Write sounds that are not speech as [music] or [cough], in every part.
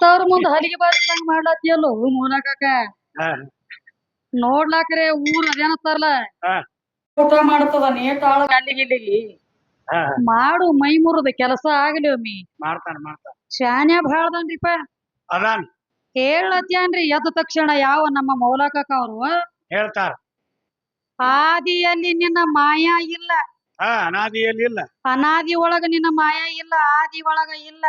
ಮತ್ತವ್ರ ಮುಂದ ಹಲಿಗೆ ಬಾರಿಸಿದಂಗ ಮಾಡ್ಲತ್ತಿಯಲ್ಲೋ ಮೂಲಕ ಹಾ. ನೋಡ್ಲಾಕ್ರೆ ಊರ್ ಅದೇನತ್ತಾರಲ್ಲ ಊಟ ಮಾಡ್ತದ ಇಲ್ಲಿಗೆ ಹಾ. ಮಾಡು ಮೈ ಮುರದ ಕೆಲಸ ಆಗ್ಲಿ ಒಮ್ಮಿ. ಮಾಡ್ತಾನ ಮಾಡ್ತಾನ. ಶಾನ್ಯ ಬಾಳ್ದನ್ರಿಪ ಅದಾನ್. ಹೇಳತ್ಯಾನ್ರಿ ಎದ್ದ ತಕ್ಷಣ ಯಾವ ನಮ್ಮ ಮೌಲಕಕ್ಕ ಅವರು? ಹೇಳ್ತಾರ. ಆದಿಯಲ್ಲಿ ನಿನ್ನ ಮಾಯಾ ಇಲ್ಲ. ಅನಾದಿಯಲ್ಲಿ ಇಲ್ಲ. ಅನಾದಿ ಒಳಗ ನಿನ್ನ ಮಾಯಾ ಇಲ್ಲ ಆದಿ ಒಳಗ ಇಲ್ಲ.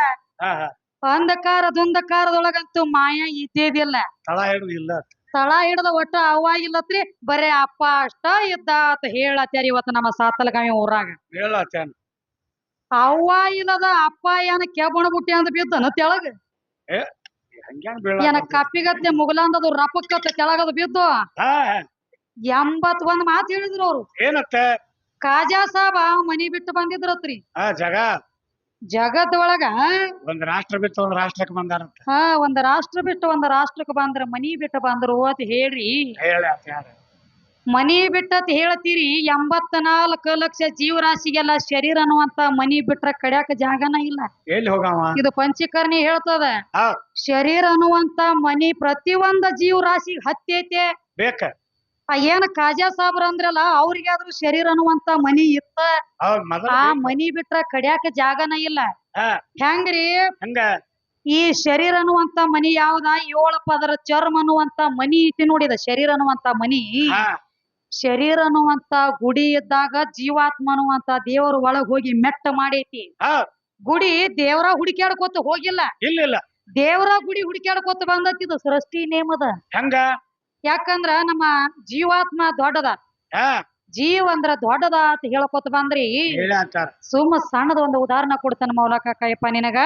ಅಂಧಕಾರ ದುಂಧಕಾರದೊಳಗಂತೂ ಮಾಯಾ ಇದ್ದಿದ್ದಿಲ್ಲ. ತಳ ಹಿಡಿದು ತಳ ಹಿಡ್ದ ಒಟ್ಟ ಅವ್ವ ಇಲ್ಲತ್ರಿ ಬರೇ ಅಪ್ಪ ಅಷ್ಟ ಇದ್ದ ಅಂತ ಹೇಳತ್ಯಾರ ಇವತ್ತ ನಮ್ಮ ಸಾತಲಗಾಮಿ ಊರಾಗ. ಹೇಳತ್ತಾನ ಅವ್ವ ಇಲ್ಲದ ಅಪ್ಪ ಏನ ಕೆಬ್ಬಣ ಬುಟ್ಟಿ ಅಂತ ಬಿದ್ದನ ತೆಳಗ? ಏ ಹಂಗ್ಯಾಂಗ ಏನ ಕಪ್ಪಿಗತ್ತೆ ಮುಗಲಾಂದದು ರಪಕ್ಕತ್ತ ಕೆಳಗದು ಬಿದ್ದು? ಎಂಬತ್ ಒಂದ್ ಮಾತು ಹೇಳಿದ್ರು ಅವ್ರು. ಏನತ್ತ? ಕಾಜಾ ಸಾಬ ಮನಿ ಬಿಟ್ಟು ಬಂದಿದ್ರತ್ರಿ. ಜಗ. ಜಗತ್ ಒಳಗ ಒಂದ್ ರಾಷ್ಟ್ರ ಬಿಟ್ಟು ಒಂದ್ ರಾಷ್ಟ್ರಕ್ಕೆ ಬಂದಾರ ಹಾ ಒಂದ್ ರಾಷ್ಟ್ರ ಬಿಟ್ಟು ಒಂದ್ ರಾಷ್ಟ್ರಕ್ಕೆ ಬಂದ್ರ ಮನಿ ಬಿಟ್ಟು ಬಂದ್ರು ಅಂತ ಹೇಳ್ರಿ. ಹೇಳ ಮನಿ ಬಿಟ್ಟತ್ ಹೇಳ್ತೀರಿ ಎಂಬತ್ತ ನಾಲ್ಕು ಲಕ್ಷ ಜೀವರಾಶಿಗೆಲ್ಲ ಶರೀರ ಅನ್ನುವಂತ ಮನಿ ಬಿಟ್ರ ಕಡ್ಯಾಕ ಜಾಗನ ಇಲ್ಲ. ಎಲ್ಲಿ ಹೋಗವ? ಇದು ಪಂಚಕರ್ಣಿ ಹೇಳ್ತದ. ಶರೀರ ಅನ್ನುವಂತ ಮನಿ ಪ್ರತಿಯೊಂದ ಜೀವರಾಶಿ ಹತ್ತೈತೆ ಬೇಕ. ಏನ್ ಕಾಜಾ ಸಾಬ್ರ ಅಂದ್ರಲ್ಲ ಅವ್ರಿಗಾದ್ರೂ ಶರೀರ ಅನ್ನುವಂತ ಮನಿ ಇತ್ತ? ಆ ಮನಿ ಬಿಟ್ರ ಕಡ್ಯಾಕ ಜಾಗನ ಇಲ್ಲ. ಹೆಂಗ್ರಿ? ಹಂಗ? ಈ ಶರೀರ ಅನ್ನುವಂತ ಮನಿ ಯಾವ್ದ? ಏಳ ಪದರ ಚರ್ಮ ಅನ್ನುವಂತ ಮನಿ ಐತಿ ನೋಡಿದ ಶರೀರ ಅನ್ನುವಂತ ಮನಿ. ಶರೀರ ಅನ್ನುವಂತ ಗುಡಿ ಇದ್ದಾಗ ಜೀವಾತ್ಮ ಅನ್ನುವಂತ ದೇವರ ಒಳಗ್ ಹೋಗಿ ಮೆಟ್ಟ ಮಾಡೈತಿ. ಗುಡಿ ದೇವರ ಹುಡುಕ್ಯಾಡ್ಕೊತ ಹೋಗಿಲ್ಲ. ಇಲ್ಲ ಇಲ್ಲ. ದೇವರ ಗುಡಿ ಹುಡುಕ್ಯಾಡ್ಕೊತ ಬಂದತ್ತಿದ ಸೃಷ್ಟಿ ನೇಮದ. ಹಂಗ? ಯಾಕಂದ್ರ ನಮ್ಮ ಜೀವಾತ್ಮ ದೊಡ್ಡದ. ಜೀವ ಅಂದ್ರ ದೊಡ್ಡದ ಅಂತ ಹೇಳ್ಕೊತ ಬಂದ್ರಿ. ಸುಮ್ಮ ಸಣ್ಣದ ಒಂದು ಉದಾಹರಣೆ ಕೊಡ್ತಾನ ಮೌಲಕ ಕಾಯಪ್ಪ ನಿನಗ.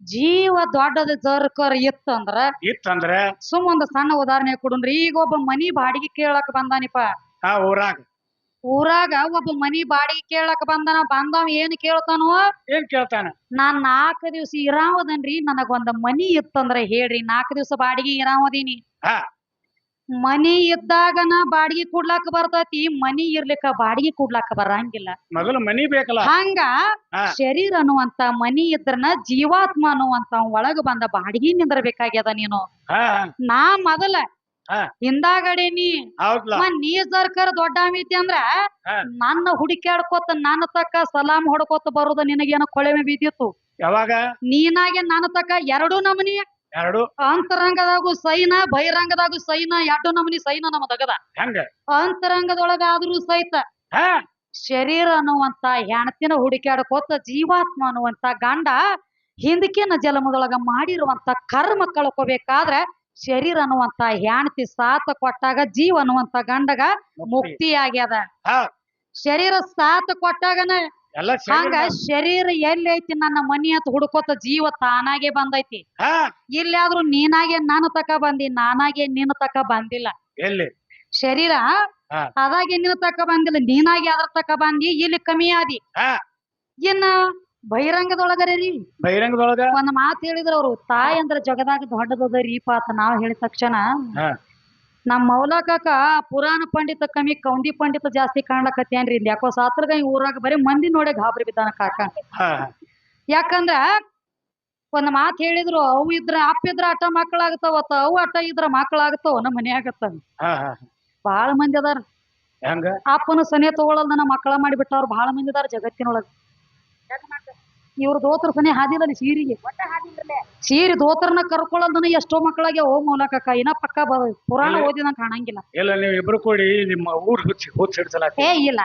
ಜೀವ ದೊಡ್ಡದ ಜರ್ಕರ್ ಇತ್ತಂದ್ರ ಇತ್ತಂದ್ರ ಸುಮ್ ಒಂದ್ ಸಣ್ಣ ಉದಾಹರಣೆ ಕೊಡುನ್ರಿ. ಈಗ ಒಬ್ಬ ಮನಿ ಬಾಡಿಗೆ ಕೇಳಕ್ ಬಂದಾನಿಪ್ಪ ಹಾ ಊರಾಗ. ಊರಾಗ ಒಬ್ಬ ಮನಿ ಬಾಡಿಗೆ ಕೇಳಕ್ ಬಂದಾನ ಬಂದವ ಏನ್ ಕೇಳ್ತಾನೋ? ಏನ್ ಕೇಳ್ತಾನ? ನಾನ್ ನಾಲ್ಕು ದಿವ್ಸ ಇರಾವದನ್ರಿ ನನಗ ಒಂದ್ ಮನಿ ಇತ್ತಂದ್ರ ಹೇಳ್ರಿ ನಾಲ್ಕು ದಿವ್ಸ ಬಾಡಿಗೆ ಇರಾವದೀನಿ. ಮನಿ ಇದ್ದಾಗನ ಬಾಡಿಗೆ ಕೊಡ್ಲಾಕ ಬರ್ತೈತಿ ಮನಿ ಇರ್ಲಿಕ್ಕ ಬಾಡಿಗೆ ಕೊಡ್ಲಾಕ ಬರಂಗಿಲ್ಲ. ಮೊದಲು ಮನಿ ಬೇಕಲ್ಲ? ಹಂಗ. ಶರೀರ ಅನ್ನುವಂತ ಮನಿ ಇದ್ರನ ಜೀವಾತ್ಮ ಅನ್ನುವಂತ ಒಳಗ ಬಂದ ಬಾಡಿಗೆ ನಿಂದ್ರಬೇಕಾಗ್ಯದ ನೀನು. ನಾ ಮೊದಲ. ಹಿಂದಾಗಡೆ ನೀ. ನೀ ಸರ್ಕಾರ ದೊಡ್ಡ ಆಮೈತಿ ಅಂದ್ರ. ನನ್ನ ಹುಡುಕ್ಯಾಡ್ಕೋತ ನನ್ನ ತಕ್ಕ ಸಲಾಮ್ ಹೊಡ್ಕೋತ ಬರುದ ನಿನಗೇನ ಕೊಳೆಮೆ ಬಿದ್ದಿತ್ತು ಯಾವಾಗ? ನೀನಾಗೆ ನನ್ನ ತಕ್ಕ ಎರಡು ನಮನಿ? ಎರಡು. ಅಂತರಂಗದಾಗು ಸೈನ ಬಹಿರಂಗದಾಗು ಸೈನ ಎರಡು ನಮನಿ ಸೈನ ನಮ್ಮ ತಗದ ಹಂಗ? ಅಂತರಂಗದೊಳಗ ಆದ್ರೂ ಸಹಿತ ಹಾ. ಶರೀರ ಅನ್ನುವಂತ ಹೆಣತಿನ ಹುಡುಕ್ಯಾಡ್ಕೋತ ಜೀವಾತ್ಮ ಅನ್ನುವಂತ ಗಂಡ ಹಿಂದಕಿನ ಜಲಮದೊಳಗ ಮಾಡಿರುವಂತ ಕರ್ಮ ಕಳ್ಕೋಬೇಕಾದ್ರೆ ಶರೀರ ಅನ್ನುವಂತ ಹೆಣತಿ ಸಾತ ಕೊಟ್ಟಾಗ ಜೀವ ಅನ್ನುವಂತ ಗಂಡಗ ಮುಕ್ತಿ. ಆಗ್ಯದ ಶರೀರ ಸಾತ ಕೊಟ್ಟಾಗನ ಎಲ್ಲ ಹಂಗ ಶರೀರ- ಎಲ್ಲಿ ಐತಿ ನನ್ನ ಮನಿ ಅಂತ ಹುಡುಕೋತ ಜೀವ ತಾನಾಗೆ ಬಂದೈತಿ. ಇಲ್ಲಿ ಇಲ್ಲಾದ್ರೂ ನೀನಾಗೆ ನಾನು ತಕ ಬಂದಿ ನಾನಾಗೆ ನಿನ್ನ ತಕ ಬಂದಿಲ್ಲ. ಎಲ್ಲಿ? ಶರೀರ. ಅದಾಗೆ ನಿನ್ನ ತಕ ಬಂದಿಲ್ಲ ನೀನಾಗೆ ಅದ್ರ ತಕ ಬಂದಿ ಇಲ್ಲಿ ಕಮ್ಮಿ ಆದಿ. ಇನ್ನ ಬಹಿರಂಗದೊಳಗರೆ ರೀ. ಬಹಿರಂಗದೊಳಗ? ಒಂದ್ ಮಾತು ಹೇಳಿದ್ರ ಅವ್ರು ತಾಯಿ ಅಂದ್ರ ಜಗದಾಗ ದೊಡ್ಡದದ ರೀಪ ಅಂತ ನಾವ್ ಹೇಳಿದ ತಕ್ಷಣ. ಹಾ ನಮ್ ಮೌಲಕಾಕ ಪುರಾಣ ಪಂಡಿತ ಕಮ್ಮಿ ಕೌಂಡಿ ಪಂಡಿತ ಜಾಸ್ತಿ ಕಾಣ್ಲಕತ್ತೇನ್ರಿ ಇಲ್ಲಿ. ಯಾಕೋ ಸಾತ್ರಗ ಊರಾಗ ಬರೀ ಮಂದಿ ನೋಡೇ ಗಾಬರಿ ಬಿದ್ದಾನ ಕಾಕ. ಯಾಕಂದ್ರ ಒಂದ್ ಮಾತ್ ಹೇಳಿದ್ರು ಅವು ಇದ್ರ ಅಪ್ಪ ಇದ್ರ ಅಟ್ಟ ಮಕ್ಕಳಾಗತಾವತ್ತ ಅವು ಅಟ್ಟ ಇದ್ರ ಮಕ್ಕಳಾಗತಾವ ನಮ್ಮ ಮನ್ಯಾಗತ್ತ. ಆಗತ್ತ ಬಾಳ ಮಂದಿ ಅದಾರ. ಅಪ್ಪನ ಸನೆ ತಗೊಳಲ್ ನನ್ನ ಮಕ್ಕಳ ಮಾಡಿಬಿಟ್ಟವ್ರು ಬಾಳ ಮಂದಿ ಅದಾರ ಜಗತ್ತಿನೊಳಗ. ಇವ್ರ ದೋತ್ರ ಸನಿ ಹಾದಿಲ್ಲ ಸೀರಿಗೆ. ಸೀರೆ ದೋತ್ರನ ಕರ್ಕೊಳ್ಳೋದನ್ನ ಎಷ್ಟೋ ಮಕ್ಕಳಾಗೆ ಓ ಮೂಲಕ ಇನ್ನ ಪಕ್ಕ ಬ ಪುರಾಣ. ಓದಿನ ಕಾಣಂಗಿಲ್ಲ. ಇಲ್ಲ ನೀವು ಇಬ್ರು ಕೂಡಿ ನಿಮ್ಮ ಊರ್ ಹುಚ್ಚಿ ಹುಚ್ಚಿಡ್ಸಲ ಏ ಇಲ್ಲ.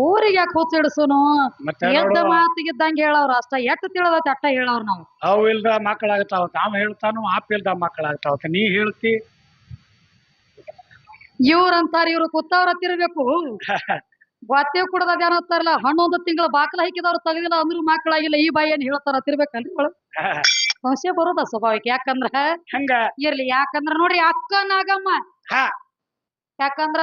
ಊರಿಗೆ ಯಾಕೆ ಹುಚ್ಚಿಡ್ಸುನು ಮತ್ತೆ ಎದ್ದ ಮಾತಿಗಿದ್ದಂಗೆ ಹೇಳವ್ರ ಅಷ್ಟ. ಎಟ್ಟು ತಿಳಿದೈತಿ ಅಟ್ಟ ಹೇಳವ್ರ ನಾವು? ಅವು ಇಲ್ದ ಮಕ್ಕಳಾಗತಾವ ತಾವ್ ಹೇಳ್ತಾನು ಆಪ್ ಇಲ್ದ ಮಕ್ಕಳಾಗ್ತಾವ ನೀ ಹೇಳ್ತಿ. ಇವ್ರಂತಾರ ಇವ್ರು ಕುತ್ತವ್ರ ತಿರ್ಬೇಕು [laughs] ಗೊತ್ತೇ ಕುಡ್ದ ಅದೇನತ್ತಾರಲ್ಲ ಹಣ್ಣೊಂದು ತಿಂಗಳ ಬಾಕಲ ಹಾಕಿದವ್ರು ತೆಗದಿಲ್ಲ ಅಂದ್ರೂ ಮಕ್ಕಳಾಗಿಲ್ಲ ಈ ಬಾಯಿ ಏನ್ ಹೇಳ್ತಾರ ತಿರ್ಬೇಕಲ್ರಿ ಒಳಗ್ [laughs] ಸಂಶಯ ಬರೋದ ಸ್ವಾಭಾವಿಕ ಯಾಕಂದ್ರ ಹಂಗ? ಇರ್ಲಿ ಯಾಕಂದ್ರ ನೋಡ್ರಿ ಅಕ್ಕ ನಾಗಮ್ಮ ಹಾ. ಯಾಕಂದ್ರ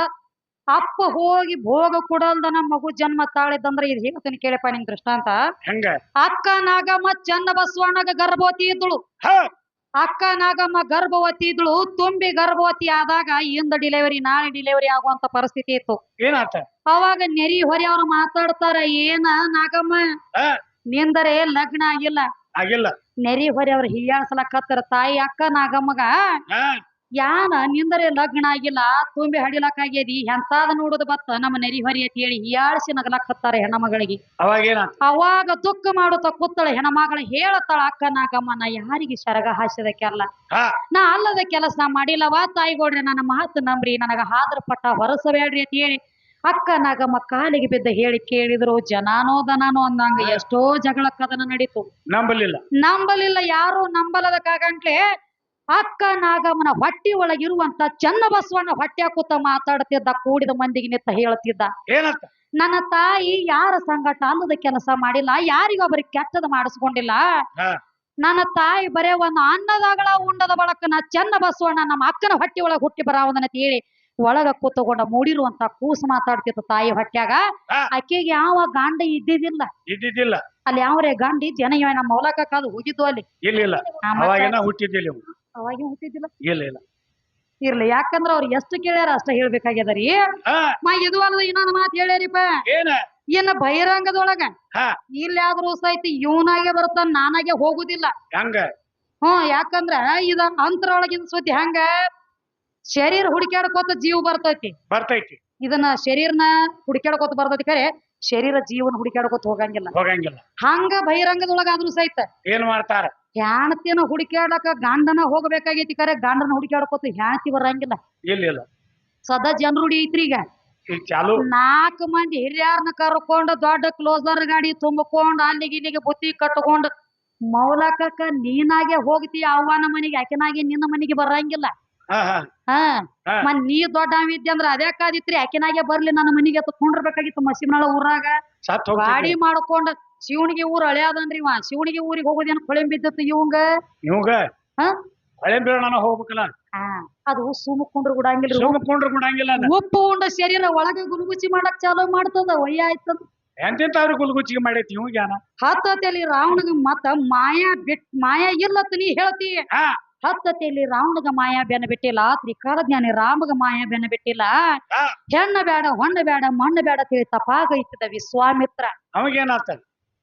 ಅಪ್ಪ ಹೋಗಿ ಭೋಗ ಕೊಡಲ್ದ ನಮ್ಮ ಮಗು ಜನ್ಮ ತಾಳಿದಂದ್ರ ಇದು ಹೇಳ್ತೀನಿ ಕೇಳಪ್ಪ ನಿಂಗ್ ದೃಷ್ಟಾಂತ. ಹಂಗ? ಅಕ್ಕ ನಾಗಮ್ಮ ಚನ್ನ ಬಸವಣ್ಣಗ ಗರ್ಭವತಿ ಇದ್ದಳು ಅಕ್ಕ ನಾಗಮ್ಮ ಗರ್ಭವತಿ ಇದ್ಳು ತುಂಬಿ ಗರ್ಭವತಿ ಆದಾಗ ಇಂದ ಡಿಲೆವರಿ ನಾಳೆ ಡಿಲಿವರಿ ಆಗುವಂತ ಪರಿಸ್ಥಿತಿ ಇತ್ತು. ಏನಾತ? ಅವಾಗ ನೆರಿ ಹೊರಿ ಅವ್ರು ಮಾತಾಡ್ತಾರ ಏನ ನಾಗಮ್ಮ? ನಿಂದರೆ ಲಗ್ನ ಆಗಿಲ್ಲ? ಆಗಿಲ್ಲ. ನೆರಿ ಹೊರೆ ಅವ್ರ ಹಿಯಾಳ್ಸಲಕತ್ತರ ತಾಯಿ ಅಕ್ಕ ನಾಗಮ್ಮಗ ಯಾನ ನಿಂದರೆ ಲಗ್ನ ಆಗಿಲ್ಲ? ತುಂಬಿ ಹಡಿಲಕ್ಕಾಗ್ಯದಿ? ಎಂತಾದ ನೋಡುದು ಬತ್ತ ನಮ್ಮ ನೆರಿ ಹೊರಿ ಅಂತ ಹೇಳಿ ಹಿಯಾಳ್ಸಿ ನಗಲಕತ್ತಾರ ಹೆಣ್ಣಮಗಳಿಗೆ ಅವಾಗ ದುಃಖ ಮಾಡುತ್ತ ಕೂತಳ ಹೆಣಮಗಳ ಹೇಳತ್ತಾಳ ಅಕ್ಕ ನಾಗಮ್ಮ ನಾ ಯಾರಿಗೆ ಶರಗ ಹಾಸಿದಕ್ಕೆಲ್ಲ ನಾ ಅಲ್ಲದ ಕೆಲಸ ಮಾಡಿಲ್ಲವಾ ತಾಯಿಗೋಡ್ರಿ ನನ್ನ ಮಾತು ನಂಬ್ರಿ ನನಗ ಹಾದ್ರ ಪಟ್ಟ ಹೊರಸಬೇಡ್ರಿ ಅಂತ ಹೇಳಿ ಅಕ್ಕ ನಾಗಮ್ಮ ಕಾಲಿಗೆ ಬಿದ್ದ ಹೇಳಿ ಕೇಳಿದ್ರು ಜನಾನೋ ದನಾನೋ ಅಂದಂಗ ಎಷ್ಟೋ ಜಗಳ ಕದನ ನಡೀತು. ನಂಬಲಿಲ್ಲ. ನಂಬಲಿಲ್ಲ ಯಾರು ನಂಬಲದ ಕಾಗಂಟ್ಲೆ ಅಕ್ಕ ನಾಗಮ್ಮನ ಹೊಟ್ಟಿ ಒಳಗಿರುವಂತ ಚನ್ನ ಬಸವಣ್ಣ ಹೊಟ್ಟೆ ಕೂತ ಮಾತಾಡ್ತಿದ್ದ ಕೂಡಿದ ಮಂದಿಗೆ ನಿತ್ತ ಹೇಳ್ತಿದ್ದ. ಏನಂತ? ನನ್ನ ತಾಯಿ ಯಾರ ಸಂಗಟ ಅಲ್ಲದ ಕೆಲಸ ಮಾಡಿಲ್ಲ ಯಾರಿಗೊಬ್ಬರಿಗೆ ಕೆಟ್ಟದ ಮಾಡಿಸ್ಕೊಂಡಿಲ್ಲ. ನನ್ನ ತಾಯಿ ಬರೇ ಒಂದು ಅನ್ನದಾಗಳ ಉಂಡದ ಬಳಕ ನಾ ಚೆನ್ನ ಬಸವಣ್ಣ ನಮ್ಮ ಅಕ್ಕನ ಹೊಟ್ಟಿ ಒಳಗೆ ಹುಟ್ಟಿ ಬರಾವದನ್ನ ಹೇಳಿ ಒಳಗ ಕೂತಗೊಂಡ ಮೂಡಿರುವಂತ ಕೂಸು ಮಾತಾಡ್ತಿತ್ತು ತಾಯಿ ಹೊಟ್ಯಾಗ. ಆಕೆಗೆ ಯಾವ ಗಾಂಡ ಇದ್ದಿದ್ದಿಲ್ಲ. ಇದ್ದಿದ್ದಿಲ್ಲ. ಅಲ್ಲಿ ಯಾವ್ರೆ ಗಾಂಡಿ? ಜನ ಇವ ನಮ್ಮ ಹೊಲಕ್ಕ ಕಾದು ಹೋಗಿದ್ದು ಅಲ್ಲಿ. ಇಲ್ಲ ಇಲ್ಲ. ಆ, ಮತ್ತೆ ಅವಾಗೇನ ಹುಟ್ಟಿದ್ದಿಲ್ಲ ಇವು ಅವಾಗ ಹುಟ್ಟಿದ್ದಿಲ್ಲ? ಇಲ್ಲ ಇಲ್ಲ. ಇರ್ಲಿ ಯಾಕಂದ್ರ ಅವ್ರು ಎಷ್ಟು ಕೇಳ್ಯಾರ ಅಷ್ಟ ಹೇಳ್ಬೇಕಾಗ್ಯದ ರೀ. ಹಾ. ಮಾ ಇದು ಅಲ್ಲ ಇನ್ನೊಂದು ಮಾತು ಹೇಳ್ಯಾರಿಪ್ಪ? ಏನ? ಇನ್ನ ಬಹಿರಂಗದೊಳಗ ಹಾ. ಇಲ್ಲಾದ್ರೂ ಸಹಿತ ಇವನಾಗೆ ಬರ್ತಾನ ನಾನಾಗೆ ಹೋಗುದಿಲ್ಲ. ಹಂಗ? ಹ್ಮ್ ಯಾಕಂದ್ರ ಇದ ಅಂತರೊಳಗಿನ ಸುದ್ದಿ ಹಂಗ? ಶರೀರ ಹುಡುಕ್ಯಾಡ್ಕೋತ ಜೀವ ಬರ್ತೈತಿ. ಬರ್ತೈತಿ. ಇದನ್ನ ಶರೀರನ ಹುಡುಕ್ಯಾಡ್ಕೋತ ಬರ್ತೈತಿ ಕರೆ ಶರೀರ ಜೀವನ ಹುಡುಕ್ಯಾಡ್ಕೋತ ಹೋಗಂಗಿಲ್ಲ. ಹೋಗಂಗಿಲ್ಲ. ಹಂಗ ಬಹಿರಂಗದೊಳಗಾದ್ರೂ ಸಹಿತ ಏನ್ ಮಾಡ್ತಾರ? ಹೆಣ್ತಿನ ಹುಡುಕ್ಯಾಡಕ ಗಂಡನ ಹೋಗ್ಬೇಕಾಗೈತಿ ಖರೆ ಗಂಡನ ಹುಡುಕ್ಯಾಡ್ಕೋತ ಹೆಣ್ತಿ ಬರಂಗಿಲ್ಲ. ಇಲ್ಲ ಇಲ್ಲ. ಸದಾ ಜನರುಡಿ ಐತ್ರಿ ಈಗ. ಚಾಲು. ನಾಲ್ಕು ಮಂದಿ ಹಿರಿಯರ್ನ ಕರ್ಕೊಂಡು ದೊಡ್ಡ ಕ್ಲೋಸರ್ ಗಾಡಿ ತುಂಬಿಕೊಂಡು ಅಲ್ಲಿಗೆ ಇಲ್ಲಿಗೆ ಬುತ್ತಿ ಕಟ್ಕೊಂಡು ಮೌಲಕಕ್ಕ ನೀನಾಗೆ ಹೋಗ್ತಿ ಅವ್ವನ ಮನೆಗೆ ಆಕೆನಾಗೆ ನಿನ್ನ ಮನೆಗೆ ಬರಂಗಿಲ್ಲ. ಹಾ ಹಾ. ಹಾ. ಹಾ. ಮತ್ ನೀ ದೊಡ್ಡ ಇದ್ದಿ ಅಂದ್ರ ಅದೇ ಕಾದಿತ್ರಿ. ಆಕಿನಾಗೆ ಬರ್ಲಿ ನನ್ನ ಮನೆಗೆ ಕುಂಡ್ರಬೇಕಾಗಿತ್ತು ಮಸಿಮನಾಳ ಊರಾಗ. ಸತ್ ಗಾಡಿ ಮಾಡ್ಕೊಂಡ ಶಿವನಿಗೆ ಊರ್ ಅಳಿಯಾದನ್ರಿ ಇವ. ಶಿವನಿಗೆ ಊರಿಗೆ ಹೋಗೋದೇನು ಕೊಳೆಂ ಬಿದ್ದಿತ್ತು ಇವಂಗ? ಇವಂಗ? ಹಾ. ಹಳೆ ಹೋಗ್ಬೇಕಲ್ಲ. ಹಾ, ಅದು ಸುಮ್ಮಕೊಂಡ್ರು ಗುಡಂಗಿಲ್ಲ ಸುಮ್ಮಕೊಂಡ್ರು ಬಿಡಂಗಿಲ್ಲ ಅದು. ಉಪ್ಪು ಉಂಡ ಶರೀರ ಒಳಗೆ ಗುಲುಗುಚಿ ಮಾಡಕ್ ಚಾಲೂ ಮಾಡ್ತದ. ಒಯ್ಯ ಆಯ್ತದ ಎಂತೆಂತವ್ರು ಗುಲ್ಗುಚ್ಚಿಗೆ ಮಾಡೈತಿ ಇವಂಗ ಏನ ಹತ್ತತೆಯಲ್ಲಿ ರಾವಣಗ ಮತ್ತ ಮಾಯಾ ಬಿಟ್ ಮಾಯಾ ಇರ್ಲತ್ತ ನೀ ಹೇಳ್ತಿ. ಹಾ. ಹತ್ತತೆಯಲ್ಲಿ ರಾವಣಗ ಮಾಯಾ ಬೆನ್ನ ಬಿಟ್ಟಿಲ್ಲ ತ್ರಿಕಾಲ ಜ್ಞಾನಿ ರಾಮಗ ಮಾಯಾ ಬೆನ್ನ ಬಿಟ್ಟಿಲ್ಲ ಹೆಣ್ಣ ಬೇಡ ಹೊಣ್ಣ ಬೇಡ ಮಣ್ಣ ಬೇಡ ತಿಳಿ ತಪಾಗೈತದ ವಿಶ್ವಾಮಿತ್ರ.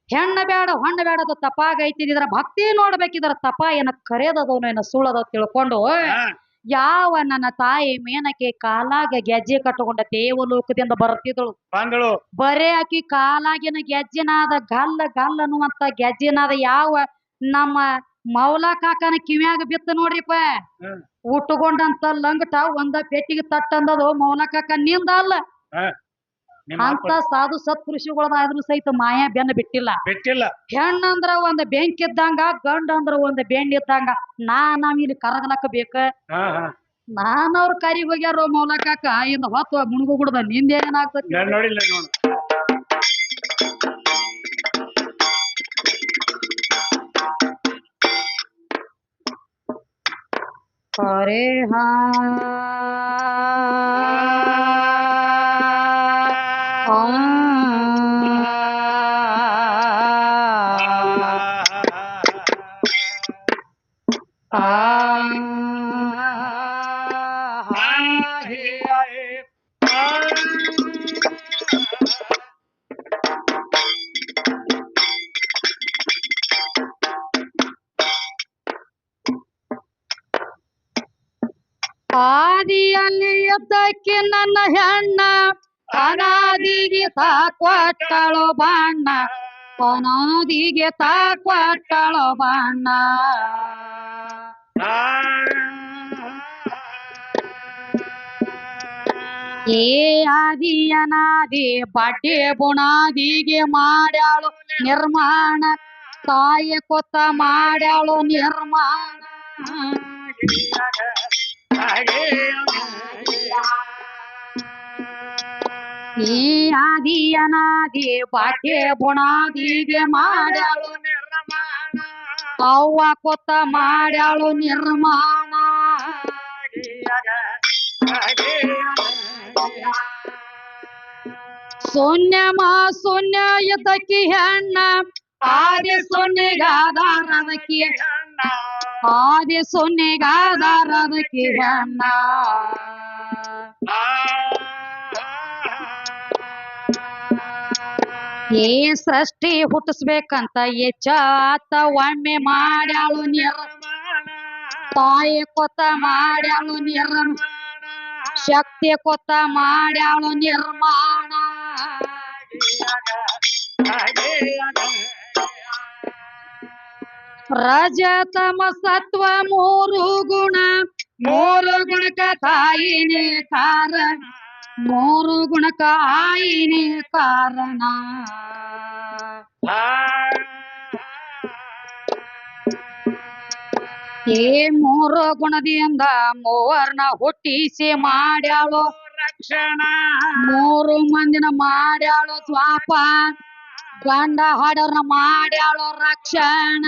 ಹೆಣ್ಣ ಬೇಡ ಹೊಣ್ಣ ಬೇಡ ಅದು ತಪಾಗೈತಿದ ಇದ್ರ ಭಕ್ತಿ ನೋಡ್ಬೇಕಿದ್ರ ತಪ ಏನ ಕರೆದದವನು ಏನ ಸುಳ್ಳದ ತಿಳ್ಕೊಂಡು. ಯಾವ ನನ್ನ ತಾಯಿ ಮೇನಕ್ಕೆ ಕಾಲಾಗ ಗೆಜ್ಜೆ ಕಟ್ಟಕೊಂಡ ದೇವಲೋಕದಿಂದ ಬರ್ತಿದಳು ಬಂದಳು. ಬರೇ ಆಕಿ ಕಾಲಾಗಿನ ಗೆಜ್ಜೆನಾದ ಗಲ್ಲ ಗಲ್ಲ ಅನ್ನುವಂತ ಗೆಜ್ಜೆನಾದ ಯಾವ ನಮ್ಮ ಮೌಲ ಕಾಕನ ಕಿವ್ಯಾಗ ಬಿತ್ತ ನೋಡ್ರಿಪ್ಪ. ಉಟ್ಟುಕೊಂಡಂತ ಲಂಗಟ ಒಂದ ಪೆಟ್ಟಿಗೆ ತಟ್ಟಂದದು ಮೌಲ ಕಾಕ ನಿಂದ ಅಲ್ಲ. ಅಂತ ಸಾಧು ಸತ್ಪುರುಷಗಳಾದ್ರೂ ಸಹಿತ ಮಾಯಾ ಬೆನ್ನ ಬಿಟ್ಟಿಲ್ಲ. ಬಿಟ್ಟಿಲ್ಲ. ಹೆಣ್ಣಂದ್ರ ಒಂದ್ ಬೆಂಕಿ ಇದ್ದಂಗ ಗಂಡ ಅಂದ್ರ ಒಂದ್ ಬೆಂಡ್ ಇದ್ದಂಗ ನಾ ನಾವ್ ಇಲ್ಲಿ ಕರಗಲಕ್ಕ ಬೇಕ. ನಾನವ್ರ ಹಾ. ನಾನ್ ಅವ್ರ ಕರಿ ಹೋಗ್ಯಾರೋ ಮೌಲ ಕಾಕ ಇಂದ ಹೊತ್ತು ಮುಣಗು ಗುಡ್ದ ನಿಂದೇನಾಗ್ತತಿ ನಾನ್ ಎದ್ದಕ್ಕೆ ನನ್ನ ಹೆಣ್ಣ ಅನಾದಿಗೆ ತಾಕ್ವಟ್ಟಳು ಬಣ್ಣ. ಅನಾದಿಗೆ ತಾಕ್ವಟ್ಟಳು ಬಣ್ಣ. ಏ ಆದಿ ಅನಾದಿ ಬಟ್ಟೆ ಬುಣಾದಿಗೆ ಮಾಡ್ಯಾಳು ನಿರ್ಮಾಣ. ತಾಯಿ ಕೊತ್ತ ಮಾಡ್ಯಾಳು ನಿರ್ಮಾಣ. ಈ ಆದಿ ಅನಾದಿ ಬಾಕೆ ಬುಣಾದಿಗೆ ಮಾಡ್ಯಾಳು ಅವ್ವ ಕೊತ್ತ ಮಾಡ್ಯಾಳು ನಿರ್ಮಾಣ. ಶೂನ್ಯ ಮಾ ಶೂನ್ಯ ಯತಕಿ ಹೆಣ್ಣ. ಆದಿ ಸೊನ್ನೆಗಾದಾರದಕ್ಕಿ ಆದಿ ಸೊನ್ನೆಗಾದಾರದಕ್ಕಿ ಹೆಣ್ಣ ಏ ಸೃಷ್ಟಿ ಹುಟ್ಟಿಸ್ಬೇಕಂತ ಎಚ್ಚಾತ ಒಮ್ಮೆ ಮಾಡ್ಯಾಳು ನೀರ ತಾಯಿ ಕೊತ್ತ ಮಾಡ್ಯಾಳು ನೀರ ಶಕ್ತಿ ಕೊತ್ತ ಮಾಡ್ಯಾಳು ನಿರ್ಮಾಣ. ರಜ ತಮ ಸತ್ವ ಮೂರು ಗುಣ. ಮೂರು ಗುಣಕ ತಾಯಿನೇ ಕಾರಣ. ಮೂರು ಗುಣಕ ಆಯಿನೇ ಕಾರಣ. ಏ ಮೂರು ಗುಣದಿಂದ ಮೂವರ್ನ ಹುಟ್ಟಿಸಿ ಮಾಡ್ಯಾಳು. ರಕ್ಷಣಾ. ಮೂರು ಮಂದಿನ ಮಾಡ್ಯಾಳು ಸ್ವಾಪ ಗಂಡ ಹಾಡೋರ್ನ ಮಾಡ್ಯಾಳ ರಕ್ಷಣ.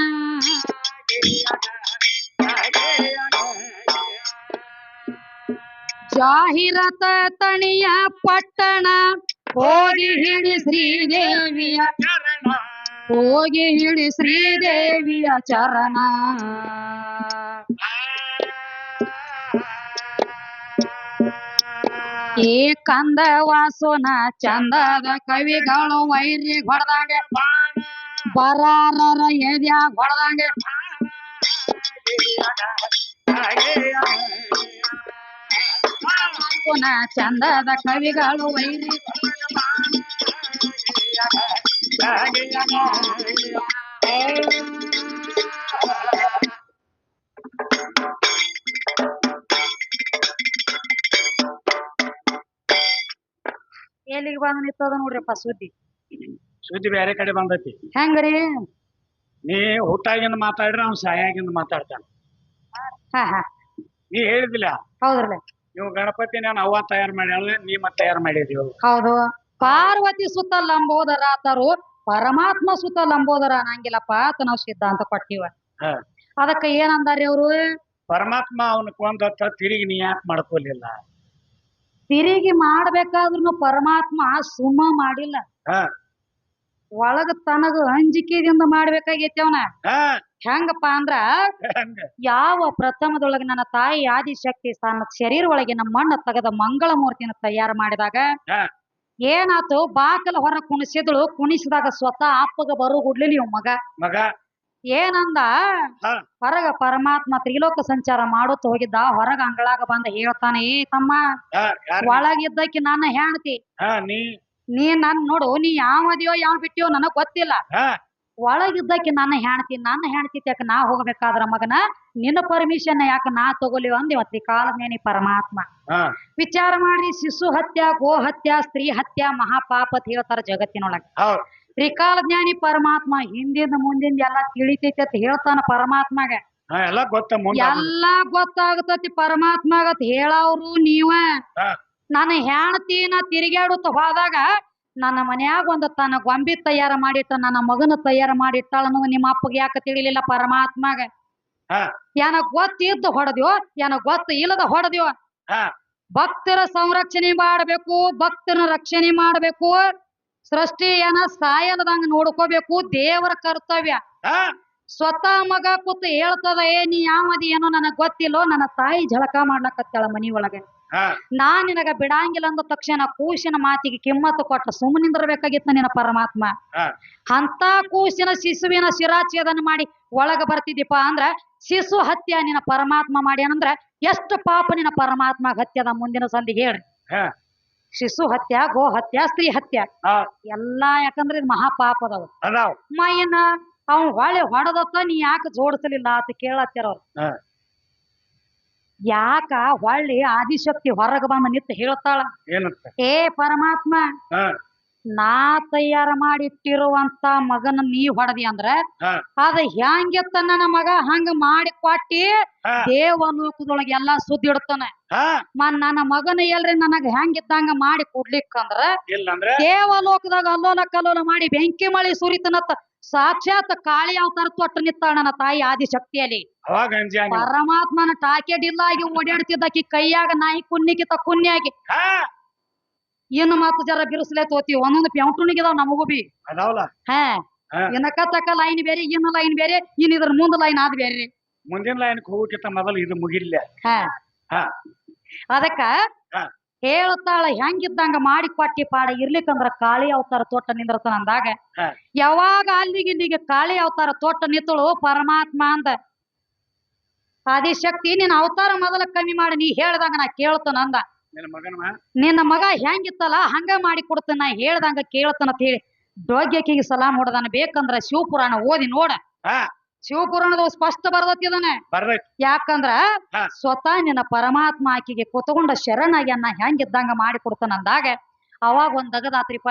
ಜಾಹಿರತ ತಣಿಯ ಪಟ್ಟಣ, ಹೋಗಿ ಹಿಡಿ ಶ್ರೀದೇವಿಯ ಚರಣ. ಹೋಗಿ ಹಿಡಿ ಶ್ರೀದೇವಿಯ ಚರಣ. ಏ ಕಂದ ವಾಸುನ ಚಂದದ ಕವಿಗಳು ವೈರಿ ಹೊಡೆದಂಗೆ ಬರಾರರ ಎದ್ಯಾಗ ಹೊಡೆದಂಗೆ ವಾಸುನ ಚಂದದ ಕವಿಗಳು ವೈರಿ ಎಲ್ಲಿಗೆ ಬಂದ್ ನಿಂತದ ನೋಡ್ರಿಪ್ಪ ಸುದ್ದಿ? ಸುದ್ದಿ ಬೇರೆ ಕಡೆ ಬಂದೈತಿ. ಹೆಂಗ್ರಿ? ನೀ ಹುಟ್ಟಾಗಿಂದ ಮಾತಾಡ್ರಿ ಅವ್ನು ಸಾಯಾಗಿಂದ ಮಾತಾಡ್ತಾನ. ಹಾ ಹಾ. ನೀ ಹೇಳಿದಿಲ್ಲ ಹೌದ್ರಲ್ಲ. ನೀವು ಗಣಪತಿ ನಾನು ಅವ್ವ ತಯಾರು ಮಾಡ್ಯಾಳ ನೀ ಮತ್ತೆ ತಯಾರು ಮಾಡಿದ್ವಿ ಹೌದು. ಪಾರ್ವತಿ ಸುತ್ತ ಲಂಬೋದರ ಆತರು ಪರಮಾತ್ಮ ಸುತ್ತ ಲಂಬೋದರ ಅನ್ನಂಗಿಲ್ಲಪ್ಪ ಅಂತ ನಾವು ಸಿದ್ಧಾಂತ ಕೊಟ್ಟಿವ. ಹ. ಅದಕ್ಕ ಏನಂದಾರಿ ಅವ್ರು? ಪರಮಾತ್ಮ ಅವನ ಕೊಂದತ್ತ ತಿರುಗಿ ನೀ ಯಾಕೆ ಮಾಡ್ಕೊಲಿಲ್ಲ? ತಿರುಗಿ ಮಾಡ್ಬೇಕಾದ್ರೂ ಪರಮಾತ್ಮ ಸುಮ್ಮ ಮಾಡಿಲ್ಲ. ಒಳಗ ತನಗ ಅಂಜಿಕೆದಿಂದ ಮಾಡ್ಬೇಕಾಗೈತಿ ಅವನ. ಹೆಂಗಪ್ಪ ಅಂದ್ರ ಯಾವ ಪ್ರಥಮದೊಳಗೆ ನನ್ನ ತಾಯಿ ಆದಿಶಕ್ತಿ ತನ್ನ ಶರೀರ ಒಳಗಿನ ಮಣ್ಣ ತೆಗೆದ ಮಂಗಳ ಮೂರ್ತಿನ ತಯಾರು ಮಾಡಿದಾಗ. ಏನಾತು? ಬಾಕಲ ಹೊರ ಕುಣಿಸಿದಳು. ಕುಣಿಸಿದಾಗ ಸ್ವತಃ ಅಪ್ಪಗ ಬರು ಗುಡ್ಲಿಲ್ಲ ಇವ್ ಮಗ. ಮಗ. ಏನಂದ? ಹೊರಗ ಪರಮಾತ್ಮ ತ್ರಿಲೋಕ ಸಂಚಾರ ಮಾಡುತ್ತ ಹೋಗಿದ್ದ. ಹೊರಗ ಅಂಗಳಾಗ ಬಂದ ಹೇಳ್ತಾನೆ ಏ ತಮ್ಮ ಒಳಗಿದ್ದಕ್ಕೆ ನನ್ನ ಹೆಣ್ತಿ ಹ ನೀ? ನನ್ ನೋಡು ನೀ ಯಾವದಿಯೋ ಯಾವ ಬಿಟ್ಟಿಯೋ ನನಗ್ ಗೊತ್ತಿಲ್ಲ. ಒಳಗಿದ್ದಕ್ಕೆ ನನ್ನ ಹೆಣ್ತಿ ನನ್ನ ಹೆಣ್ತಿ ಯಾಕೆ ನಾ ಹೋಗ್ಬೇಕಾದ್ರ ಮಗನ ನಿನ್ನ ಪರ್ಮಿಷನ್ ಯಾಕೆ ನಾ ತಗೊಲಿ ಅಂದ್ ಇವತ್ತಿ ಕಾಲನೇನಿ ಪರಮಾತ್ಮ. ವಿಚಾರ ಮಾಡಿ ಶಿಶು ಹತ್ಯ ಗೋ ಹತ್ಯ ಸ್ತ್ರೀ ಹತ್ಯ ಮಹಾಪಾಪ ಹೇಳ್ತಾರ ಜಗತ್ತಿನೊಳಗ. ತ್ರಿಕಾಲ ಜ್ಞಾನಿ ಪರಮಾತ್ಮ ಹಿಂದಿಂದ ಮುಂದಿಂದ ಎಲ್ಲಾ ತಿಳಿತೈತಿ ಅಂತ ಹೇಳ್ತಾನ ಪರಮಾತ್ಮಗ. ಹ ಎಲ್ಲ ಗೊತ್ತ ಮುಂದ ಎಲ್ಲಾ ಗೊತ್ತಾಗತೈತಿ ಪರಮಾತ್ಮಗ ಹೇಳವ್ರು ನೀವ. ನಾನು ನನ್ನ ಹೆಣ್ತಿನ ತಿರುಗಾಡುತ್ತ ಹೋದಾಗ ನನ್ನ ಮನ್ಯಾಗ ಒಂದು ತನ್ನ ಗೊಂಬಿ ತಯಾರ ಮಾಡಿಟ್ಟ ನನ್ನ ಮಗನ ತಯಾರ ಮಾಡಿಟ್ಟಾಳ ನಿಮ್ಮ ಅಪ್ಪಗೆ ಯಾಕೆ ತಿಳಿಲಿಲ್ಲ ಪರಮಾತ್ಮಗ? ಹ. ಏನ ಗೊತ್ತಿದ್ದು ಹೊಡೆದ್ಯೋ ಏನ ಗೊತ್ತ ಇಲ್ಲದ ಹೊಡೆದ್ಯೋ? ಹ. ಭಕ್ತರ ಸಂರಕ್ಷಣೆ ಮಾಡಬೇಕು ಭಕ್ತರ ರಕ್ಷಣೆ ಮಾಡಬೇಕು. ಸೃಷ್ಟಿ ಏನ ಸಾಯಲ್ದಂಗ ನೋಡ್ಕೋಬೇಕು ದೇವರ ಕರ್ತವ್ಯ. ಸ್ವತಃ ಮಗ ಕೂತು ಹೇಳ್ತದ ಏ ನೀ ಯಾವದಿ ಏನೋ ನನಗ್ ಗೊತ್ತಿಲ್ಲೋ ನನ್ನ ತಾಯಿ ಜಳಕ ಮಾಡ್ಲಕತ್ತಾಳ ಮನಿ ಒಳಗೆ. ನಾ ನಿನಗ ಬಿಡಾಂಗಿಲ್ಲ ಅಂದ ತಕ್ಷಣ ಕೂಸಿನ ಮಾತಿಗೆ ಕಿಮ್ಮತ್ತು ಕೊಟ್ಟ ಸುಮ್ಮನಿಂದಿರ್ಬೇಕಾಗಿತ್ತ ನಿನ್ನ ಪರಮಾತ್ಮ. ಅಂತ ಕೂಸಿನ ಶಿಶುವಿನ ಶಿರಾಚ್ಯದನ್ನ ಮಾಡಿ ಒಳಗ ಬರ್ತಿದ್ದೀಪ ಅಂದ್ರ ಶಿಶು ಹತ್ಯ ನಿನ್ನ ಪರಮಾತ್ಮ ಮಾಡಿ ಏನಂದ್ರ ಎಷ್ಟು ಪಾಪ ನಿನ್ನ ಪರಮಾತ್ಮ ಹತ್ಯದ ಮುಂದಿನ ಸಂದಿಗೆ ಹೇಳ್ರಿ. ಶಿಶು ಹತ್ಯ ಗೋ ಹತ್ಯ ಸ್ತ್ರೀ ಹತ್ಯ. ಎಲ್ಲಾ ಯಾಕಂದ್ರೆ ಇದು ಅದಾವ. ಅದಾವ್. ಮೈಯನ್ನ ಅವ್ ಹೊಳೆ ಹೊಡೆದತ್ತ ನೀ ಯಾಕೆ ಜೋಡಿಸಲಿಲ್ಲ ಅಂತ ಕೇಳತ್ತಾರ ಅವ್ರು. ಯಾಕ ಹೊಳ್ಳಿ ಆದಿಶಕ್ತಿ ಹೊರಗ ಬಂದ ನಿತ್ತ ಹೇಳ್ತಾಳ. ಏನಂತ? ಏ ಪರಮಾತ್ಮ ನಾ ತಯಾರ ಮಾಡಿಟ್ಟಿರುವಂತ ಮಗನ ನೀ ಹೊಡೆದಿ ಅಂದ್ರ ಹ. ಅದ ಹೆಂಗಿತ್ತ ನನ್ನ ಮಗ ಹಂಗ ಮಾಡಿ ಕೊಟ್ಟಿ ಹ. ದೇವಲೋಕದೊಳಗೆ ಎಲ್ಲಾ ಸುದ್ದಿ ಇಡ್ತಾನೆ. ಹ. ನನ್ನ ಮಗನ ಎಲ್ರಿ ನನಗ ಹೆಂಗಿದ್ದಂಗ ಮಾಡಿ ಕೊಡ್ಲಿಕ್ಕಂದ್ರ ಇಲ್ಲಂದ್ರೆ? ದೇವಲೋಕದಾಗ ಅಲ್ಲೋಲ ಕಲ್ಲೋಲ ಮಾಡಿ ಬೆಂಕಿ ಮಳಿ ಸುರಿತನತ್ತ ಸಾಕ್ಷಾತ್ ಕಾಳಿ ಅವತಾರ ತೊಟ್ಟು ನಿತ್ತಾಳ ನನ್ನ ತಾಯಿ ಆದಿಶಕ್ತಿಯಲ್ಲಿ. ಅವಾಗ ಅಂಜಾನಿ ಪರಮಾತ್ಮನ ಟಾಕೆಟ್ ಇಲ್ಲ ಆಗಿ ಓಡಾಡ್ತಿದ್ದಕಿ ಕೈಯಾಗ ನಾಯಿ ಕುನ್ನಿಕಿತ ಕುನ್ಯಾಗಿ ಹ. ಇನ್ನು ಮಾತು ಜರ ಬಿರುಸಲೇ ತೋತಿ ಒಂದೊಂದು ಇದಾವ ನಮಗೂ ಬಿ. ಅದಾವಲ್ಲ? ಹಾ. ಹ. ಇನಕ ತಕ್ಕ ಲೈನ್ ಬೇರೆ ಇನ್ನು ಲೈನ್ ಬೇರೆ ಇನ್ ಇದ್ರ ಮುಂದ ಲೈನ್ ಆದ್ ಬೇರೆ ಮುಂದಿನ ಲೈನ್ ಹೋಗಕ್ಕಿಂತ ಮೊದಲು ಇದು ಮುಗಿಲ್ಲ. ಹಾ. ಹ. ಅದಕ್ಕ ಹೇಳ್ತಾಳ ಹೇಳ್ತಾಳ ಹೆಂಗಿದ್ದಂಗ ಮಾಡಿ ಕೊಟ್ಟಿ ಪಾಡ. ಇರ್ಲಿಕ್ಕಂದ್ರ ಕಾಳಿ ಅವತಾರ ತೋಟ ನಿಂದ್ರತ ಅಂದಾಗ ಹಾ. ಯಾವಾಗ ಅಲ್ಲಿಗೆ ಇಲ್ಲಿಗೆ ಕಾಳಿ ಅವತಾರ ತೋಟ ನಿಂತಳು ಪರಮಾತ್ಮ ಅಂದ ಆದಿಶಕ್ತಿ ನಿನ್ನ ಅವತಾರ ಮೊದಲ ಕಮ್ಮಿ ಮಾಡಿ. ನೀ ಹೇಳ್ದಂಗ ನಾ ಕೇಳ್ತಾನ ಅಂದ. ನಿನ್ನ ಮಗ? ಹೆಂಗಿತ್ತಲ್ಲ ಹಂಗ ಮಾಡಿ ಕೊಡ್ತೇನೆ ಹೇಳ್ದಂಗ ಕೇಳ್ತಾನ ಅಂತ ಹೇಳಿ ಡೊಗ್ಯಕಿಗೆ ಸಲಾಮ್ ಹೊಡೆದಾನ. ಬೇಕಂದ್ರ ಶಿವಪುರಾಣ ಓದಿ ನೋಡ. ಶಿವಪುರಾಣದ ಸ್ಪಷ್ಟ ಬರ್ತೈತಿ ಇದನ್ನ ಯಾಕಂದ್ರ. ಸ್ವತಃ ನಿನ್ನ ಪರಮಾತ್ಮ ಆಕಿಗೆ ಕುತ್ಕೊಂಡ ಶರಣಾಗ್ಯನ್ನ ಹೆಂಗಿದ್ದಂಗ ಮಾಡಿ ಕೊಡ್ತಾನ ಅಂದಾಗ ಅವಾಗ ಒಂದ್ ದಗದಾತ್ರಿಪ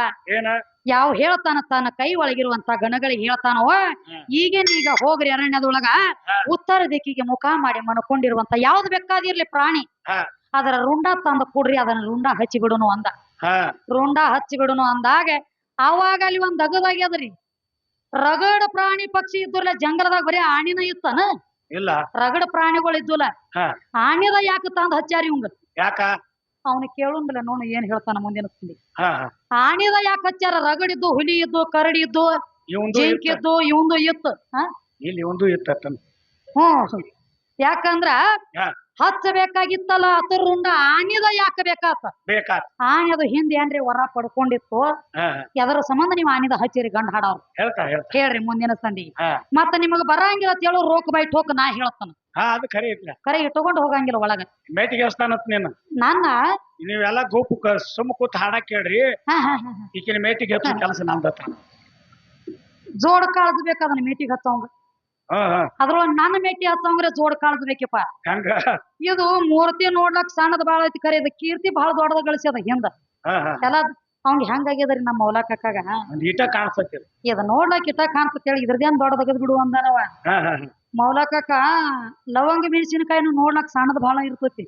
ಯಾವ ಹೇಳ್ತಾನ ತನ್ನ ಕೈ ಒಳಗಿರುವಂತ ಗಣಗಳಿಗೆ ಹೇಳ್ತಾನೋ ಈಗೇನ್ ಈಗ ಹೋಗ್ರಿ ಅರಣ್ಯದೊಳಗ ಉತ್ತರ ದಿಕ್ಕಿಗೆ ಮುಖ ಮಾಡಿ ಮನಕೊಂಡಿರುವಂತ ಯಾವ್ದು ಬೇಕಾದಿರ್ಲಿ ಪ್ರಾಣಿ. ಅದರ ರುಂಡ ತಂದ ಕೊಡ್ರಿ ಅದನ್ನ ರುಂಡ ಹಚ್ಚಿ ಬಿಡುನು ಅಂದ. ಹಾ. ರುಂಡ ಹಚ್ಚಿ ಬಿಡುನು ಅಂದಾಗ ಅವಾಗ ಅಲ್ಲಿ ಒಂದ್ ಅಗದಾಗ್ಯದ್ರಿ ರಗಡ ಪ್ರಾಣಿ ಪಕ್ಷಿ ಇದ್ದುಲ್ಲ ಜಂಗಲದಾಗ ಬರೀ ಆಣಿನ ಇತ್ತನ? ಇಲ್ಲ. ರಗಡ ಪ್ರಾಣಿಗಳು ಇದ್ದುಲ್ಲ ಆಣಿದ ಯಾಕೆ ತಂದ್ ಹಚ್ಚಾರಿ ಇವಂಗ? ಯಾಕ? ಅವನು ಕೇಳುಂದಿಲ್ಲ ನೋಡು ಏನ್ ಹೇಳ್ತಾನ ಮುಂದಿನ ತಿಂಡಿ ಆಣಿದ ಯಾಕೆ ಹಚ್ಚಾರ ರಗಡಿದ್ದು ಹುಲಿ ಇದ್ದು ಕರಡಿ ಇದ್ದು ಇವಂದು ಜಿಂಕ್ ಇದ್ದು ಇವಂದು ಇತ್ತು. ಹ? ಇಲ್ಲಿ ಒಂದು ಇತ್ತ ಹ್ಮ್. ಯಾಕಂದ್ರ ಹಚ್ಚಬೇಕಾಗಿತ್ತಲ್ಲ ಅತರ ರುಂಡ ಆನೆದ ಯಾಕ ಬೇಕಾತ? ಬೇಕಾತ್. ಆಣಿದ ಹಿಂದೆ ಏನ್ರಿ ವರ ಪಡ್ಕೊಂಡಿತ್ತು. ಹಾ. ಎದರ ಸಂಬಂಧ ನೀವು ಆನಿದ ಹಚ್ಚಿರಿ ಗಂಡ ಹಾಡವ್ರು. ಹೇಳ್ತಾ ಹೇಳ್ತಾ. ಹೇಳ್ರಿ ಮುಂದಿನ ಸಂದಿಗೆ ಮತ್ತೆ ಮತ್ತ ನಿಮಗ ಬರಂಗಿಲ್ಲ ಅಂತ ಹೇಳೋ ರೋಕ್ ಬೈಟ್ ಹೋಗ್ ನಾ ಹೇಳ್ತಾನ. ಹಾ ಅದು ಖರೆ ಕರೆ ಇಟ್ಟುಕೊಂಡು ಹೋಗಂಗಿಲ್ಲ ಒಳಗ. ಮೇಟಿಗೆ ನೀನು. ನನ್ನ ನೀವೆಲ್ಲ ಗೋಪು ಕ- ಸುಮ್ಮ ಕೂತ್ ಹಾಡಕ್ ಕೇಳ್ರಿ ಹಾ ಹಾ ಹಾ ಹಾ. ಈಕಿನ ಮೇಟಿಗೆ ಹಚ್ಚೋ ಕೆಲಸ ನಂದತ್ತ ಜೋಡ್ ಕಾಳಜ್ ಅದನ್ನ ಮೇಟಿಗೆ ಹತ್ತವಂಗ ಅದ್ರೊಳಗ ನನ್ನ ಮೇಟಿ ಹತ್ತವಂಗ್ರೆ ಜೋಡ್ ಕಾಳ್ಸ್ಬೇಕಪ್ಪ ಹಂಗ? ಇದು ಮೂರ್ತಿ ನೋಡ್ಲಕ್ ಸಣ್ಣದ್ ಬಾಳ ಐತಿ ಕರೆ ಇದು ಕೀರ್ತಿ ಬಾಳ ದೊಡ್ಡದ ಗಳಿಸ್ಯದ ಹಿಂದ. ಎಲ್ಲ ಅವ್ನಿಗೆ ಹೆಂಗಾಗ್ಯದ್ರಿ ನಮ್ಮ ಮೌಲ ಕಕ್ಕಾಗ ಇಟ ಕಾಣಿಸ್ತೈತಿ ಇದ ನೋಡ್ಲಕ್ ಇಟ ಕಾಣಿಸ್ತೈತಿ ಹೇಳಿ ಇದ್ರದೇನ್ ದೊಡ್ಡದಗದ್ ಬಿಡು ಅಂದಾನವ. ಮೌಲಾ ಕಕ್ಕ ಲವಂಗ ಮೆಣಸಿನಕಾಯಿನು ನೋಡ್ಲಕ್ ಸಣ್ಣದ್ ಬಹಳ ಇರ್ತೈತಿ.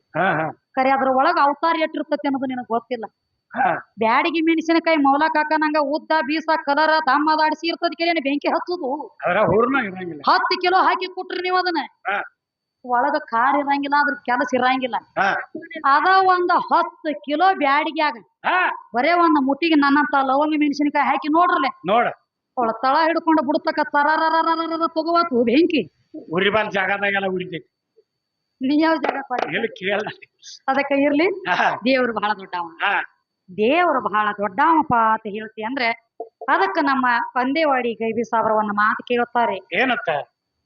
ಕರೆ ಅದ್ರ ಒಳಗ ಅವತಾರ ಎಟ್ಟಿರ್ತೈತಿ ಅನ್ನೋದು ನಿನಗ್ ಗೊತ್ತಿಲ್ಲ. ಬ್ಯಾಡಿಗೆ ಮೆಣಸಿನಕಾಯಿ ಮೌಲಕ್ ಹಾಕನಂಗ ಉದ್ದ ಬೀಸ ಕಲರ್ ತಮ್ಮ ಅದಾಡಿಸಿ ಇರ್ತದ ಕೇಳಿ ಬೆಂಕಿ ಹಚ್ಚುದು ಹತ್ತು ಕಿಲೋ ಹಾಕಿ ಕೊಟ್ರಿ ನೀವು ಅದನ್ನ. ಒಳಗ ಕಾರ್ ಇರಂಗಿಲ್ಲ ಅದ್ರ ಕೆಲಸ ಇರಂಗಿಲ್ಲ. ಅದ ಒಂದ್ ಹತ್ತು ಕಿಲೋ ಬ್ಯಾಡಿಗ್ಯಾಗ. ಆಗ ಬರೇ ಒಂದ್ ಮುಟ್ಟಿಗೆ ನನ್ನಂತ ಲವಂಗ ಮೆಣಸಿನಕಾಯಿ ಹಾಕಿ ನೋಡ್ರಲೆ. ನೋಡ. ಅವಳ ತಳ ಹಿಡ್ಕೊಂಡು ಬಿಡ್ತಕ್ಕ ತರಾರ ತಗೋವಾತು ಬೆಂಕಿ. ಉರಿ ಬಾಲ್ ಜಾಗದಾಗೆಲ್ಲ ಉರಿತೈತಿ ನೀ ಯಾವ ಜಾಗ ಅದಕ್ಕೆ ಇರ್ಲಿ. ದೇವ್ರು ಬಹಳ ದೊಡ್ಡವ. ದೇವ್ರು ಬಹಳ ದೊಡ್ಡವಪ್ಪ ಅಂತ ಹೇಳ್ತಿ ಅಂದ್ರೆ ಅದಕ್ಕ ನಮ್ಮ ಪಂದೇವಾಡಿ ಗೈಬಿ ಸಾಬ್ರವನ್ನ ಮಾತು ಕೇಳುತ್ತಾರೆ. ಏನತ್ತ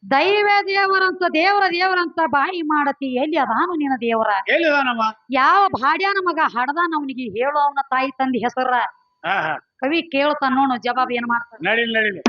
ದೈವ ದೇವರಂತ ದೇವರ ದೇವರಂತ ಬಾಯಿ ಮಾಡತಿ ಎಲ್ಲಿ ಅದಾನು ನಿನ್ನ ದೇವರ? ಎಲ್ಲಿದಾನವ ಯಾವ ಭಾಡ್ಯಾನ ಮಗ ಹಡದಾನ ಅವನಿಗೆ ಹೇಳು ಅವನ ತಾಯಿ ತಂದಿ ಹೆಸರ. ಕವಿ ಕೇಳ್ತಾನ ನೋಡು ಜವಾಬ್ ಏನ್ ಮಾಡ್ತಾರೆ ನಡಿಲ್ ನಡಿಲಿ.